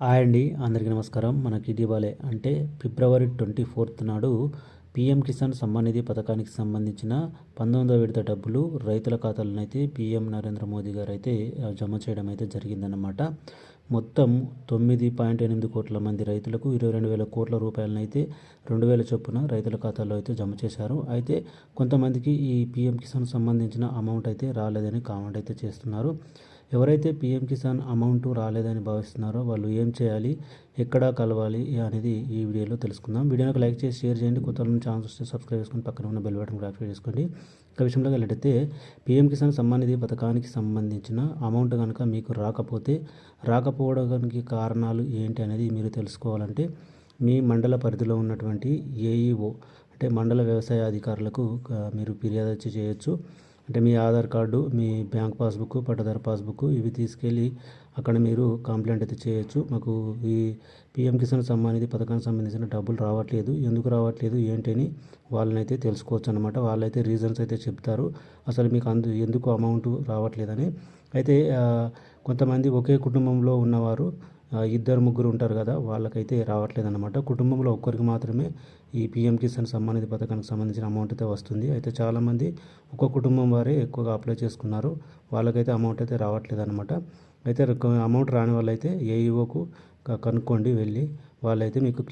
Hi అండి అందరికీ నమస్కారం. మనకి ఇటీవలే అంటే ఫిబ్రవరి ట్వంటీ ఫోర్త్ నాడు పీఎం కిసాన్ సమ్మాన్ నిధి పథకానికి సంబంధించిన పంతొమ్మిదవ విడత డబ్బులు రైతుల ఖాతాలను అయితే పీఎం నరేంద్ర మోదీ గారు అయితే జమ చేయడం అయితే జరిగిందన్నమాట. మొత్తం తొమ్మిది పాయింట్ ఎనిమిది కోట్ల మంది రైతులకు ఇరవై రెండు వేల కోట్ల రూపాయలనైతే రెండు వేల చొప్పున రైతుల ఖాతాల్లో అయితే జమ చేశారు. అయితే కొంతమందికి ఈ పీఎం కిసాన్ సంబంధించిన అమౌంట్ అయితే రాలేదని కామెంట్ అయితే చేస్తున్నారు. ఎవరైతే పీఎం కిసాన్ అమౌంట్ రాలేదని భావిస్తున్నారో వాళ్ళు ఏం చేయాలి ఎక్కడ కలవాలి అనేది ఈ వీడియోలో తెలుసుకుందాం. వీడియోకి లైక్ చేసి షేర్ చేయండి. కొత్త ఛాన్స్ వస్తే సబ్స్క్రైబ్ చేసుకొని పక్కన ఉన్న బెల్ బటన్ యాక్టివేట్ చేసుకోండి. ఇక విషయంలో వెళ్ళితే పీఎం కిసాన్ సమ్మాన్ నిధి పథకానికి సంబంధించిన అమౌంట్ కనుక మీకు రాకపోతే రాకపోవడానికి కారణాలు ఏంటి అనేది మీరు తెలుసుకోవాలంటే మీ మండల పరిధిలో ఉన్నటువంటి ఏఈఓ అంటే మండల వ్యవసాయ అధికారులకు మీరు ఫిర్యాదు చేయొచ్చు. అంటే మీ ఆధార్ కార్డు మీ బ్యాంక్ పాస్బుక్ పట్టదారు పాస్బుక్ ఇవి తీసుకెళ్ళి అక్కడ మీరు కంప్లైంట్ అయితే చేయొచ్చు. మాకు ఈ పిఎం కిసాన్ సంబంధించి పథకానికి సంబంధించిన డబ్బులు రావట్లేదు. ఎందుకు రావట్లేదు? ఏంటని వాళ్ళని అయితే తెలుసుకోవచ్చు అనమాట వాళ్ళైతే రీజన్స్ అయితే చెప్తారు. అసలు మీకు అందు ఎందుకు అమౌంట్ రావట్లేదని. అయితే కొంతమంది ఒకే కుటుంబంలో ఉన్నవారు ఇద్దరు ముగ్గురు ఉంటారు కదా వాళ్ళకైతే రావట్లేదు అనమాట కుటుంబంలో ఒక్కరికి మాత్రమే ఈ పిఎం కిసాన్ సమ్మానిధి పథకానికి సంబంధించిన అమౌంట్ అయితే వస్తుంది. అయితే చాలామంది ఒక్క కుటుంబం వారే ఎక్కువగా అప్లై చేసుకున్నారు. వాళ్ళకైతే అమౌంట్ అయితే రావట్లేదు అనమాట అయితే అమౌంట్ రాని వాళ్ళైతే ఏఈఓకు కనుక్కోండి వెళ్ళి వాళ్ళైతే మీకు